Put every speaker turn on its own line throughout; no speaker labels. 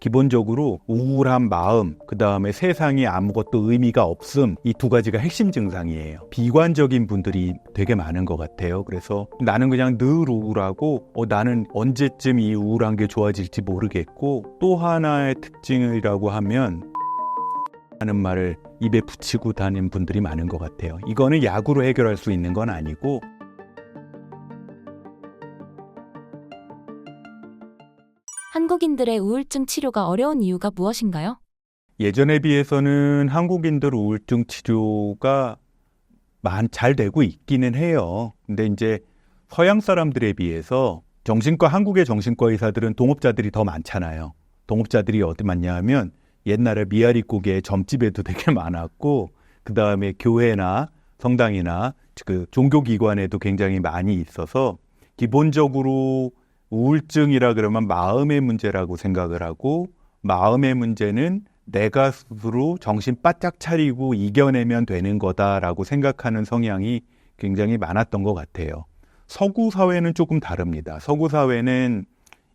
기본적으로 우울한 마음, 그 다음에 세상에 아무것도 의미가 없음, 이 두 가지가 핵심 증상이에요. 비관적인 분들이 되게 많은 것 같아요. 그래서 나는 그냥 늘 우울하고, 어, 나는 언제쯤 이 우울한 게 좋아질지 모르겠고, 또 하나의 특징이라고 하면, 하는 말을 입에 붙이고 다니는 분들이 많은 것 같아요. 이거는 약으로 해결할 수 있는 건 아니고,
한국인들의 우울증 치료가 어려운 이유가 무엇인가요?
예전에 비해서는 한국인들 우울증 치료가 많, 잘 되고 있기는 해요. 근데 이제 서양 사람들에 비해서 정신과, 한국의 정신과 의사들은 동업자들이 더 많잖아요. 동업자들이 어디 많냐 하면 옛날에 미아리국의 점집에도 되게 많았고, 그 다음에 교회나 성당이나 그 종교기관에도 굉장히 많이 있어서 기본적으로 우울증이라 그러면 마음의 문제라고 생각을 하고 마음의 문제는 내가 스스로 정신 바짝 차리고 이겨내면 되는 거다라고 생각하는 성향이 굉장히 많았던 것 같아요. 서구 사회는 조금 다릅니다. 서구 사회는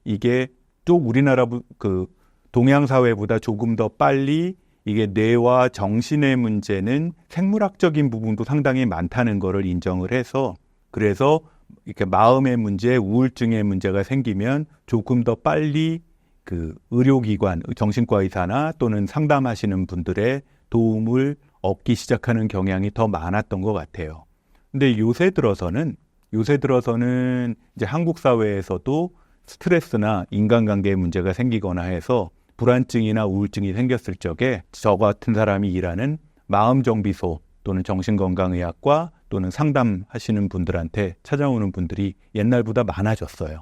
이게 쪽 우리나라 그 동양 사회보다 조금 더 빨리 이게 뇌와 정신의 문제는 생물학적인 부분도 상당히 많다는 것을 인정을 해서 그래서 이렇게 마음의 문제, 우울증의 문제가 생기면 조금 더 빨리 그 의료기관, 정신과 의사나 또는 상담하시는 분들의 도움을 얻기 시작하는 경향이 더 많았던 것 같아요. 근데 요새 들어서는 요새 들어서는 이제 한국 사회에서도 스트레스나 인간관계에 문제가 생기거나 해서 불안증이나 우울증이 생겼을 적에 저 같은 사람이 일하는 마음정비소 또는 정신건강의학과 또는 상담하시는 분들한테 찾아오는 분들이 옛날보다 많아졌어요.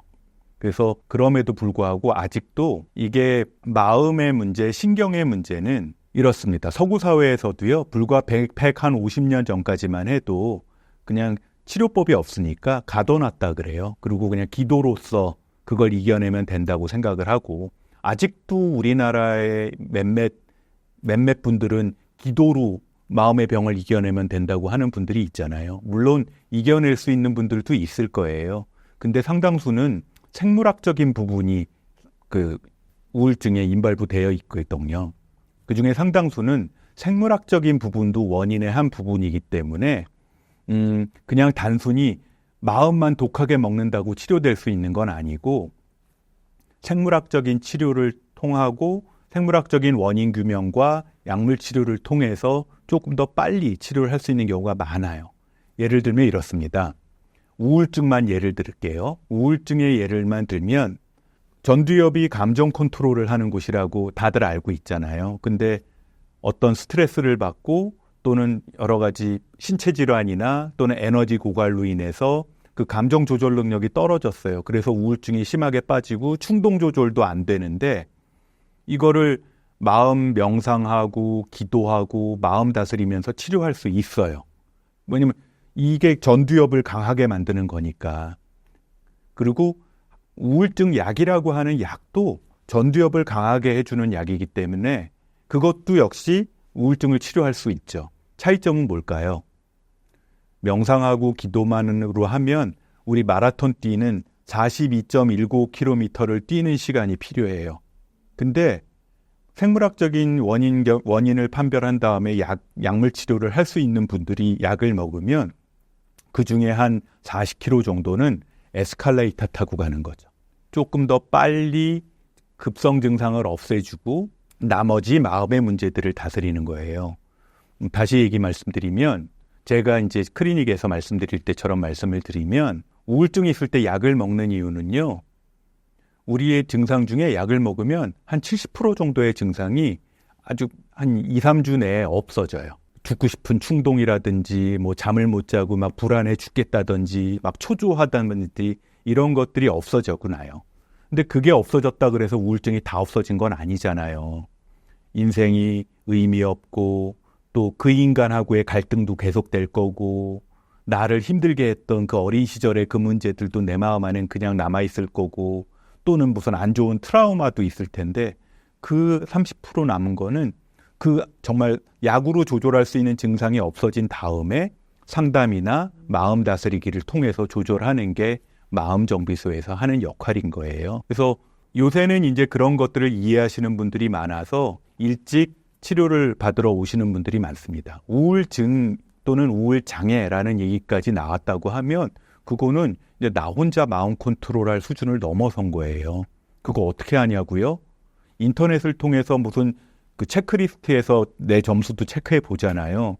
그래서 그럼에도 불구하고 아직도 이게 마음의 문제, 신경의 문제는 이렇습니다. 서구 사회에서도요, 불과 100, 100, 한 50년 전까지만 해도 그냥 치료법이 없으니까 가둬놨다 그래요. 그리고 그냥 기도로서 그걸 이겨내면 된다고 생각을 하고, 아직도 우리나라의 몇몇, 몇몇 분들은 기도로 마음의 병을 이겨내면 된다고 하는 분들이 있잖아요. 물론 이겨낼 수 있는 분들도 있을 거예요. 근데 상당수는 생물학적인 부분이 그 우울증에 인발부되어 있거든요. 그 중에 상당수는 생물학적인 부분도 원인의 한 부분이기 때문에 음 그냥 단순히 마음만 독하게 먹는다고 치료될 수 있는 건 아니고 생물학적인 치료를 통하고 생물학적인 원인 규명과 약물 치료를 통해서 조금 더 빨리 치료를 할 수 있는 경우가 많아요. 예를 들면 이렇습니다. 우울증만 예를 들을게요. 우울증의 예를만 들면 전두엽이 감정 컨트롤을 하는 곳이라고 다들 알고 있잖아요. 근데 어떤 스트레스를 받고 또는 여러 가지 신체 질환이나 또는 에너지 고갈로 인해서 그 감정 조절 능력이 떨어졌어요. 그래서 우울증이 심하게 빠지고 충동 조절도 안 되는데 이거를 마음 명상하고 기도하고 마음 다스리면서 치료할 수 있어요. 왜냐면 이게 전두엽을 강하게 만드는 거니까. 그리고 우울증 약이라고 하는 약도 전두엽을 강하게 해주는 약이기 때문에 그것도 역시 우울증을 치료할 수 있죠. 차이점은 뭘까요? 명상하고 기도만으로 하면 우리 마라톤 뛰는 42.19km를 뛰는 시간이 필요해요. 근데 생물학적인 원인, 원인을 판별한 다음에 약, 약물 치료를 할 수 있는 분들이 약을 먹으면 그 중에 한 40km 정도는 에스칼레이터 타고 가는 거죠. 조금 더 빨리 급성 증상을 없애주고 나머지 마음의 문제들을 다스리는 거예요. 음, 다시 얘기 말씀드리면 제가 이제 클리닉에서 말씀드릴 때처럼 말씀을 드리면 우울증이 있을 때 약을 먹는 이유는요. 우리의 증상 중에 약을 먹으면 한 70% 정도의 증상이 아주 한 2, 3주 내에 없어져요. 죽고 싶은 충동이라든지 뭐 잠을 못 자고 막 불안해 죽겠다든지 막 초조하다든지 이런 것들이 없어져고 나요. 근데 그게 없어졌다 그래서 우울증이 다 없어진 건 아니잖아요. 인생이 의미 없고 또 그 인간하고의 갈등도 계속될 거고 나를 힘들게 했던 그 어린 시절의 그 문제들도 내 마음 안엔 그냥 남아 있을 거고 또는 무슨 안 좋은 트라우마도 있을 텐데 그 30% 남은 거는 그 정말 약으로 조절할 수 있는 증상이 없어진 다음에 상담이나 마음 다스리기를 통해서 조절하는 게 마음 정비소에서 하는 역할인 거예요. 그래서 요새는 이제 그런 것들을 이해하시는 분들이 많아서 일찍 치료를 받으러 오시는 분들이 많습니다. 우울증 또는 우울장애라는 얘기까지 나왔다고 하면 그거는 이제 나 혼자 마음 컨트롤할 수준을 넘어선 거예요. 그거 어떻게 하냐고요? 인터넷을 통해서 무슨 그 체크리스트에서 내 점수도 체크해 보잖아요.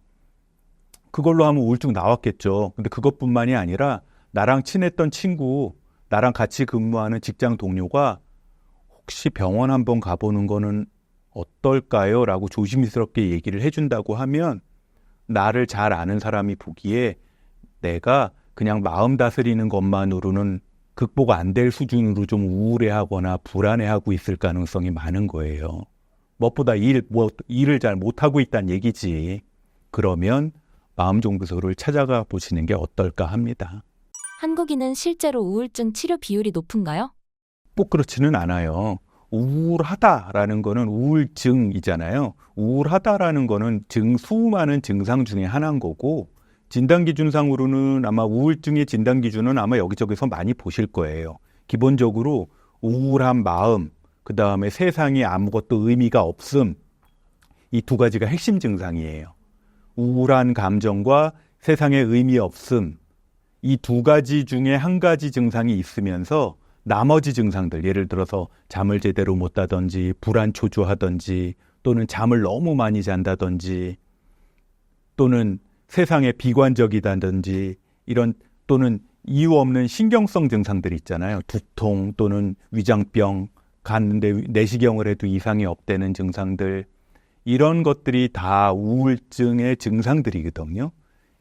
그걸로 하면 우울증 나왔겠죠. 근데 그것뿐만이 아니라 나랑 친했던 친구, 나랑 같이 근무하는 직장 동료가 혹시 병원 한번 가보는 거는 어떨까요? 라고 조심스럽게 얘기를 해준다고 하면 나를 잘 아는 사람이 보기에 내가 그냥 마음 다스리는 것만으로는 극복 안 될 수준으로 좀 우울해하거나 불안해하고 있을 가능성이 많은 거예요. 무엇보다 일, 뭐, 일을 잘 못하고 있다는 얘기지. 그러면 마음종부소를 찾아가 보시는 게 어떨까 합니다.
한국인은 실제로 우울증 치료 비율이 높은가요?
꼭 그렇지는 않아요. 우울하다라는 거는 우울증이잖아요. 우울하다라는 거는 증, 수많은 증상 중에 하나인 거고, 진단 기준상으로는 아마 우울증의 진단 기준은 아마 여기저기서 많이 보실 거예요. 기본적으로 우울한 마음, 그 다음에 세상에 아무것도 의미가 없음, 이 두 가지가 핵심 증상이에요. 우울한 감정과 세상에 의미 없음, 이 두 가지 중에 한 가지 증상이 있으면서 나머지 증상들, 예를 들어서 잠을 제대로 못 자든지, 불안 초조하든지, 또는 잠을 너무 많이 잔다든지, 또는 세상에 비관적이다든지, 이런 또는 이유 없는 신경성 증상들 있잖아요. 두통 또는 위장병, 갔는데 내시경을 해도 이상이 없다는 증상들, 이런 것들이 다 우울증의 증상들이거든요.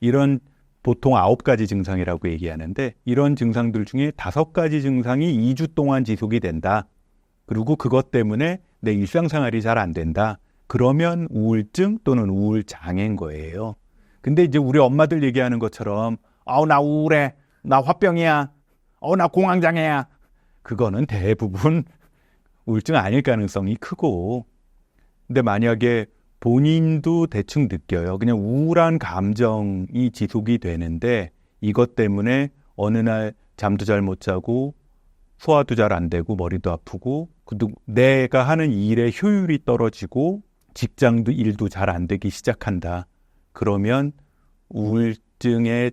이런 보통 아홉 가지 증상이라고 얘기하는데 이런 증상들 중에 다섯 가지 증상이 2주 동안 지속이 된다. 그리고 그것 때문에 내 일상생활이 잘 안 된다. 그러면 우울증 또는 우울장애인 거예요. 근데 이제 우리 엄마들 얘기하는 것처럼 아우 나 우울해. 나 화병이야. 어우 나 공황장애야. 그거는 대부분 우울증 아닐 가능성이 크고 근데 만약에 본인도 대충 느껴요. 그냥 우울한 감정이 지속이 되는데 이것 때문에 어느 날 잠도 잘 못 자고 소화도 잘 안 되고 머리도 아프고 내가 하는 일의 효율이 떨어지고 직장도 일도 잘 안 되기 시작한다. 그러면 우울증의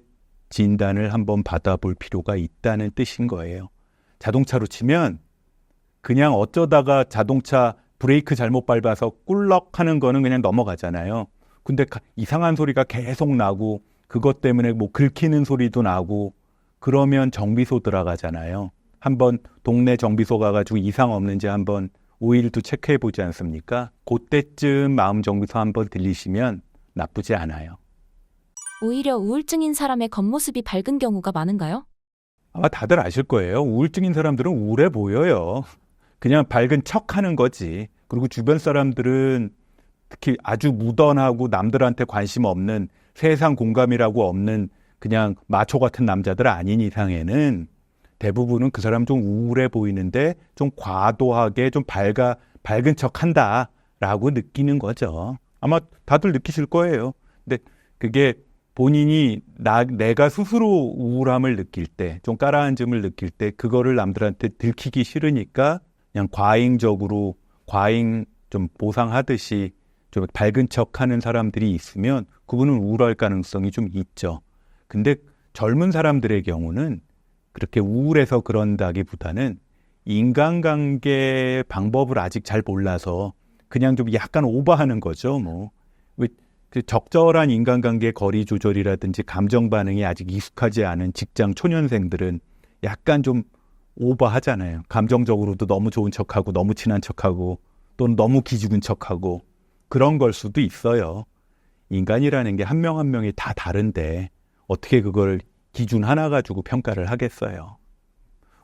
진단을 한번 받아볼 필요가 있다는 뜻인 거예요. 자동차로 치면 그냥 어쩌다가 자동차 브레이크 잘못 밟아서 꿀럭 하는 거는 그냥 넘어가잖아요. 근데 가- 이상한 소리가 계속 나고 그것 때문에 뭐 긁히는 소리도 나고 그러면 정비소 들어가잖아요. 한번 동네 정비소 가가지고 이상 없는지 한번 오일도 체크해 보지 않습니까? 그때쯤 마음 정비소 한번 들리시면 나쁘지 않아요.
오히려 우울증인 사람의 겉모습이 밝은 경우가 많은가요?
아마 다들 아실 거예요. 우울증인 사람들은 우울해 보여요. 그냥 밝은 척 하는 거지. 그리고 주변 사람들은 특히 아주 무던하고 남들한테 관심 없는 세상 공감이라고 없는 그냥 마초 같은 남자들 아닌 이상에는 대부분은 그 사람 좀 우울해 보이는데 좀 과도하게 좀 밝아, 밝은 척 한다라고 느끼는 거죠. 아마 다들 느끼실 거예요. 근데 그게 본인이 나, 내가 스스로 우울함을 느낄 때, 좀 깔아앉음을 느낄 때, 그거를 남들한테 들키기 싫으니까 그냥 과잉적으로, 과잉 좀 보상하듯이 좀 밝은 척 하는 사람들이 있으면 그분은 우울할 가능성이 좀 있죠. 근데 젊은 사람들의 경우는 그렇게 우울해서 그런다기보다는 인간관계 방법을 아직 잘 몰라서 그냥 좀 약간 오버하는 거죠. 뭐. 왜그 적절한 인간관계 거리 조절이라든지 감정 반응이 아직 익숙하지 않은 직장 초년생들은 약간 좀 오버하잖아요. 감정적으로도 너무 좋은 척하고 너무 친한 척하고 또는 너무 기죽은 척하고 그런 걸 수도 있어요. 인간이라는 게 한 명한 명이 다 다른데 어떻게 그걸 기준 하나 가지고 평가를 하겠어요.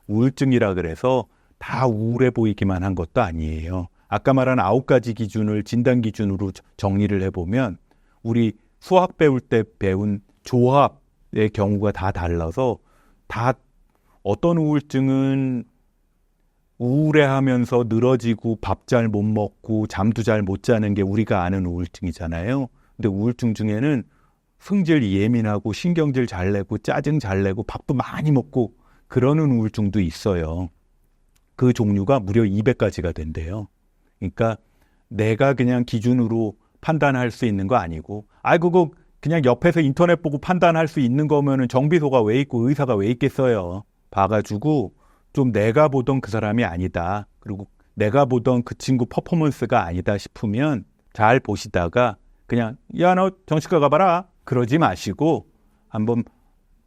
우울증이라 그래서 다 우울해 보이기만 한 것도 아니에요. 아까 말한 아홉 가지 기준을 진단 기준으로 정리를 해보면 우리 수학 배울 때 배운 조합의 경우가 다 달라서 다 어떤 우울증은 우울해하면서 늘어지고 밥 잘 못 먹고 잠도 잘 못 자는 게 우리가 아는 우울증이잖아요. 근데 우울증 중에는 성질 예민하고 신경질 잘 내고 짜증 잘 내고 밥도 많이 먹고 그러는 우울증도 있어요. 그 종류가 무려 200가지가 된대요. 그러니까 내가 그냥 기준으로 판단할 수 있는 거 아니고, 아, 그거 그냥 옆에서 인터넷 보고 판단할 수 있는 거면은 정비소가 왜 있고 의사가 왜 있겠어요. 봐가지고 좀 내가 보던 그 사람이 아니다. 그리고 내가 보던 그 친구 퍼포먼스가 아니다 싶으면 잘 보시다가 그냥 야 너 정신과 가봐라 그러지 마시고 한번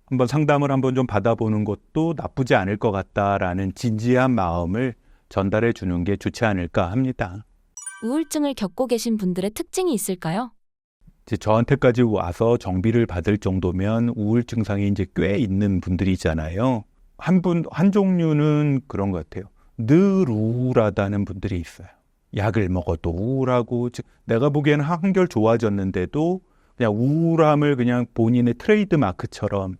한번 상담을 한번 좀 받아보는 것도 나쁘지 않을 것 같다라는 진지한 마음을 전달해 주는 게 좋지 않을까 합니다.
우울증을 겪고 계신 분들의 특징이 있을까요?
이제 저한테까지 와서 정비를 받을 정도면 우울 증 상이 이제 꽤 있는 분들이잖아요. 한 분, 한 종류는 그런 것 같아요. 늘 우울하다는 분들이 있어요. 약을 먹어도 우울하고, 즉, 내가 보기에는 한결 좋아졌는데도 그냥 우울함을 그냥 본인의 트레이드 마크처럼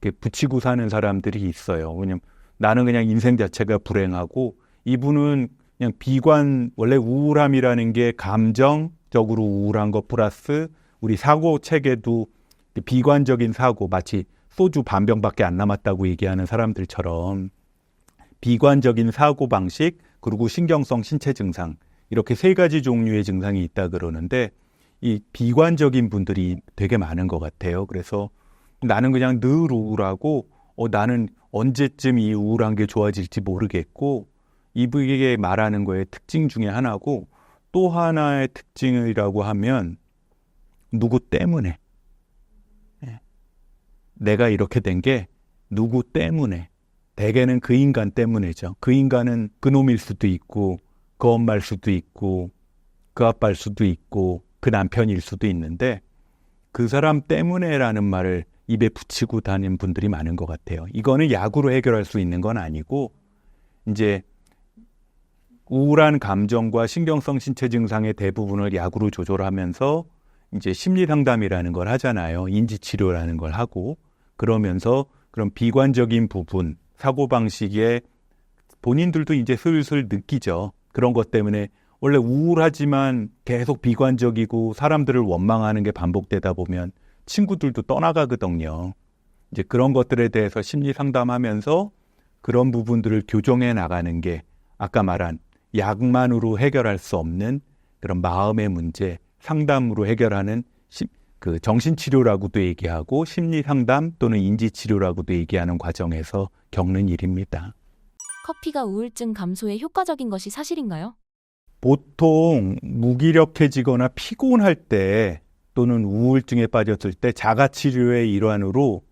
이렇게 붙이고 사는 사람들이 있어요. 왜냐면 나는 그냥 인생 자체가 불행하고 이분은 그냥 비관, 원래 우울함이라는 게 감정적으로 우울한 것 플러스 우리 사고 체계도 비관적인 사고, 마치 소주 반병밖에 안 남았다고 얘기하는 사람들처럼 비관적인 사고 방식, 그리고 신경성 신체 증상, 이렇게 세 가지 종류의 증상이 있다 그러는데 이 비관적인 분들이 되게 많은 것 같아요. 그래서 나는 그냥 늘 우울하고 어, 나는 언제쯤 이 우울한 게 좋아질지 모르겠고 이분에게 말하는 거의 특징 중에 하나고 또 하나의 특징이라고 하면 누구 때문에 예. 내가 이렇게 된 게 누구 때문에 대개는 그 인간 때문이죠. 그 인간은 그 놈일 수도 있고 그 엄마일 수도 있고 그 아빠일 수도 있고 그 남편일 수도 있는데 그 사람 때문에라는 말을 입에 붙이고 다니는 분들이 많은 것 같아요. 이거는 약으로 해결할 수 있는 건 아니고 이제 우울한 감정과 신경성 신체 증상의 대부분을 약으로 조절하면서 이제 심리 상담이라는 걸 하잖아요. 인지 치료라는 걸 하고 그러면서 그런 비관적인 부분, 사고 방식에 본인들도 이제 슬슬 느끼죠. 그런 것 때문에 원래 우울하지만 계속 비관적이고 사람들을 원망하는 게 반복되다 보면 친구들도 떠나가거든요. 이제 그런 것들에 대해서 심리 상담하면서 그런 부분들을 교정해 나가는 게 아까 말한 약만으로 해결할 수 없는 그런 마음의 문제, 상담으로 해결하는 시, 그 정신치료라고도 얘기하고 심리 상담 또는 인지치료라고도 얘기하는 과정에서 겪는 일입니다.
커피가 우울증 감소에 효과적인 것이 사실인가요?
보통 무기력해지거나 피곤할 때 또는 우울증에 빠졌을 때 자가치료의 일환으로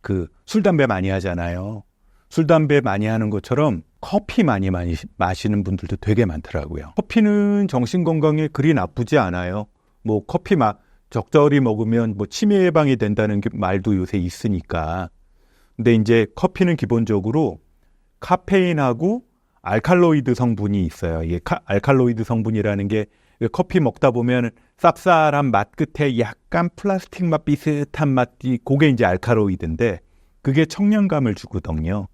그 술, 담배 많이 하잖아요. 술, 담배 많이 하는 것처럼 커피 많이 많이 마시는 분들도 되게 많더라고요. 커피는 정신 건강에 그리 나쁘지 않아요. 뭐 커피 막 적절히 먹으면 뭐 치매 예방이 된다는 말도 요새 있으니까. 근데 이제 커피는 기본적으로 카페인하고 알칼로이드 성분이 있어요. 이게 카, 알칼로이드 성분이라는 게 커피 먹다 보면 쌉쌀한 맛 끝에 약간 플라스틱 맛 비슷한 맛이 그게 이제 알칼로이드인데 그게 청량감을 주거든요.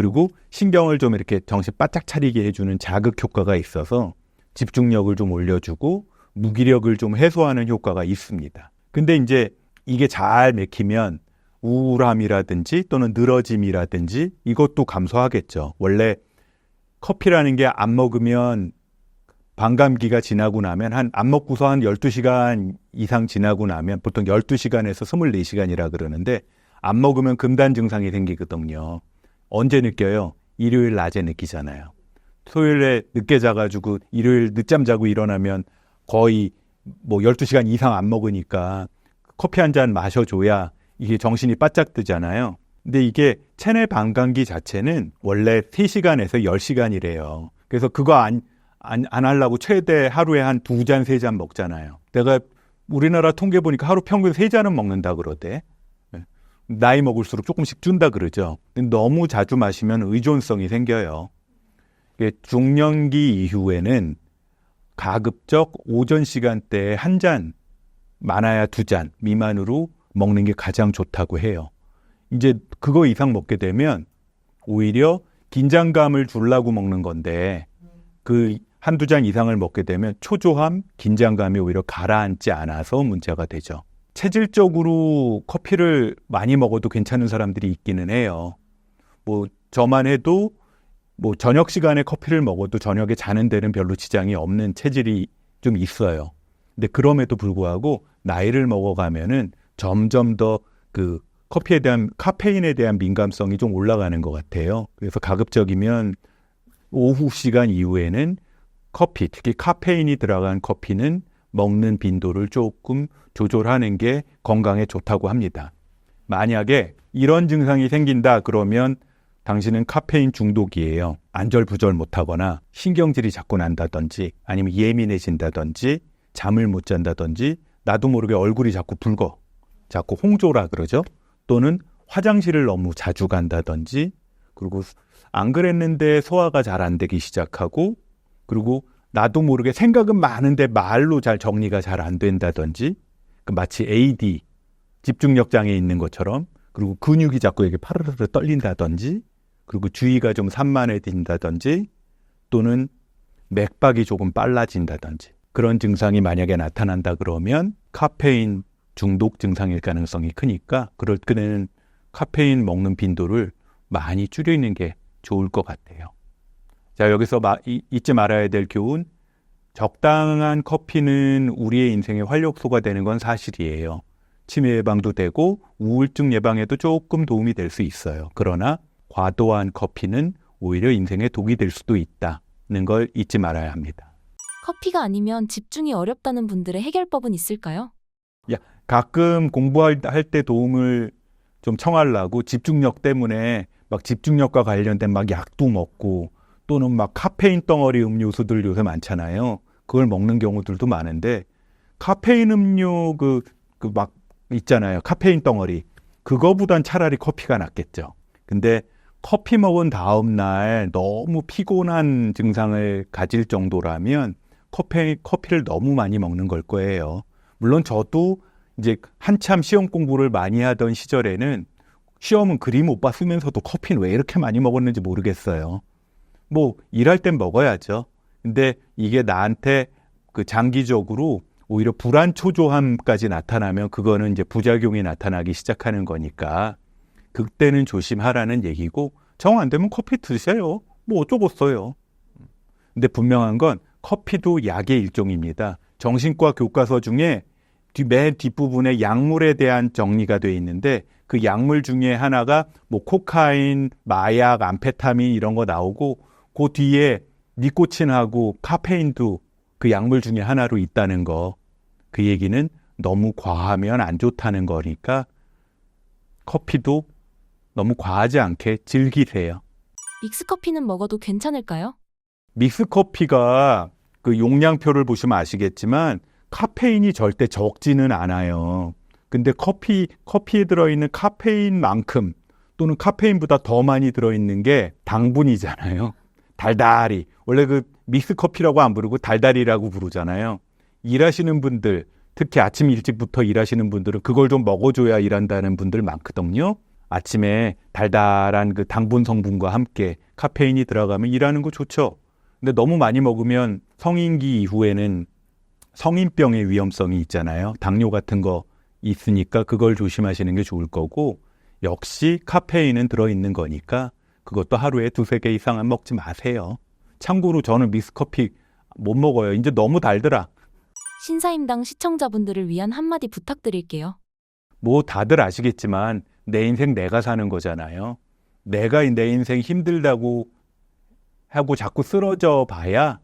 그리고 신경을 좀 이렇게 정신 바짝 차리게 해주는 자극 효과가 있어서 집중력을 좀 올려주고 무기력을 좀 해소하는 효과가 있습니다. 근데 이제 이게 잘 맥히면 우울함이라든지 또는 늘어짐이라든지 이것도 감소하겠죠. 원래 커피라는 게 안 먹으면 반감기가 지나고 나면 한 안 먹고서 한 12시간 이상 지나고 나면 보통 12시간에서 24시간이라 그러는데 안 먹으면 금단 증상이 생기거든요. 언제 느껴요? 일요일 낮에 느끼잖아요. 토요일에 늦게 자가지고 일요일 늦잠 자고 일어나면 거의 뭐 12시간 이상 안 먹으니까 커피 한 잔 마셔줘야 이게 정신이 바짝 뜨잖아요. 근데 이게 체내 반감기 자체는 원래 3시간에서 10시간이래요. 그래서 그거 안, 안, 안 하려고 최대 하루에 한 두 잔, 세 잔 먹잖아요. 내가 우리나라 통계 보니까 하루 평균 세 잔은 먹는다 그러대. 네. 나이 먹을수록 조금씩 준다 그러죠. 너무 자주 마시면 의존성이 생겨요. 중년기 이후에는 가급적 오전 시간대에 한 잔, 많아야 두 잔 미만으로 먹는 게 가장 좋다고 해요. 이제 그거 이상 먹게 되면 오히려 긴장감을 주려고 먹는 건데 그 한두 잔 이상을 먹게 되면 초조함, 긴장감이 오히려 가라앉지 않아서 문제가 되죠. 체질적으로 커피를 많이 먹어도 괜찮은 사람들이 있기는 해요. 뭐 저만 해도 뭐 저녁 시간에 커피를 먹어도 저녁에 자는 데는 별로 지장이 없는 체질이 좀 있어요. 근데 그럼에도 불구하고 나이를 먹어가면은 점점 더 그 커피에 대한 카페인에 대한 민감성이 좀 올라가는 것 같아요. 그래서 가급적이면 오후 시간 이후에는 커피, 특히 카페인이 들어간 커피는 먹는 빈도를 조금 조절하는 게 건강에 좋다고 합니다. 만약에 이런 증상이 생긴다 그러면 당신은 카페인 중독이에요. 안절부절 못하거나 신경질이 자꾸 난다든지 아니면 예민해진다든지 잠을 못 잔다든지 나도 모르게 얼굴이 자꾸 붉어. 자꾸 홍조라 그러죠. 또는 화장실을 너무 자주 간다든지 그리고 안 그랬는데 소화가 잘 안 되기 시작하고 그리고 나도 모르게 생각은 많은데 말로 잘 정리가 잘 안 된다든지 그 마치 AD 집중력 장애 있는 것처럼 그리고 근육이 자꾸 이렇게 파르르 떨린다든지 그리고 주의가 좀 산만해진다든지 또는 맥박이 조금 빨라진다든지 그런 증상이 만약에 나타난다 그러면 카페인 중독 증상일 가능성이 크니까 그럴 때는 카페인 먹는 빈도를 많이 줄이는 게 좋을 것 같아요. 자, 여기서 마, 이, 잊지 말아야 될 교훈. 적당한 커피는 우리의 인생의 활력소가 되는 건 사실이에요. 치매 예방도 되고 우울증 예방에도 조금 도움이 될 수 있어요. 그러나 과도한 커피는 오히려 인생에 독이 될 수도 있다는 걸 잊지 말아야 합니다.
커피가 아니면 집중이 어렵다는 분들의 해결법은 있을까요?
가끔 공부할 때 도움을 좀 청하려고 집중력 때문에 막 집중력과 관련된 막 약도 먹고 또는 막 카페인 덩어리 음료수들 요새 많잖아요. 그걸 먹는 경우들도 많은데 카페인 음료 그 그 막 있잖아요. 카페인 덩어리. 그거보단 차라리 커피가 낫겠죠. 근데 커피 먹은 다음 날 너무 피곤한 증상을 가질 정도라면 커피 커피를 너무 많이 먹는 걸 거예요. 물론 저도 이제 한참 시험 공부를 많이 하던 시절에는 시험은 그리 못 봤으면서도 커피는 왜 이렇게 많이 먹었는지 모르겠어요. 뭐 일할 땐 먹어야죠. 근데 이게 나한테 그 장기적으로 오히려 불안 초조함까지 나타나면 그거는 이제 부작용이 나타나기 시작하는 거니까 그때는 조심하라는 얘기고 정 안 되면 커피 드세요. 뭐 어쩌겠어요. 근데 분명한 건 커피도 약의 일종입니다. 정신과 교과서 중에 뒤, 맨 뒷부분에 약물에 대한 정리가 돼 있는데 그 약물 중에 하나가 뭐 코카인, 마약, 암페타민 이런 거 나오고 그 뒤에 니코틴하고 카페인도 그 약물 중에 하나로 있다는 거. 그 얘기는 너무 과하면 안 좋다는 거니까 커피도 너무 과하지 않게 즐기세요.
믹스커피는 먹어도 괜찮을까요?
믹스 커피가 그 용량표를 보시면 아시겠지만 카페인이 절대 적지는 않아요. 근데 커피 커피에 들어있는 카페인만큼 또는 카페인보다 더 많이 들어있는 게 당분이잖아요. 달달이 원래 그 믹스 커피라고 안 부르고 달달이라고 부르잖아요. 일하시는 분들 특히 아침 일찍부터 일하시는 분들은 그걸 좀 먹어줘야 일한다는 분들 많거든요. 아침에 달달한 그 당분 성분과 함께 카페인이 들어가면 일하는 거 좋죠. 근데 너무 많이 먹으면 성인기 이후에는 성인병의 위험성이 있잖아요. 당뇨 같은 거 있으니까 그걸 조심하시는 게 좋을 거고 역시 카페인은 들어있는 거니까 그것도 하루에 두세 개 이상은 먹지 마세요. 참고로 저는 믹스커피 못 먹어요. 이제 너무 달더라.
신사임당 시청자분들을 위한 한마디 부탁드릴게요.
뭐 다들 아시겠지만 내 인생 내가 사는 거잖아요. 내가 내 인생 힘들다고 하고 자꾸 쓰러져 봐야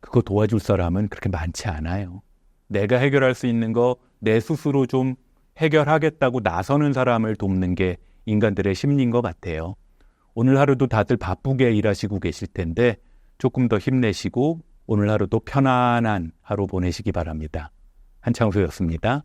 그거 도와줄 사람은 그렇게 많지 않아요. 내가 해결할 수 있는 거 내 스스로 좀 해결하겠다고 나서는 사람을 돕는 게 인간들의 심리인 것 같아요. 오늘 하루도 다들 바쁘게 일하시고 계실 텐데 조금 더 힘내시고 오늘 하루도 편안한 하루 보내시기 바랍니다. 한창수였습니다.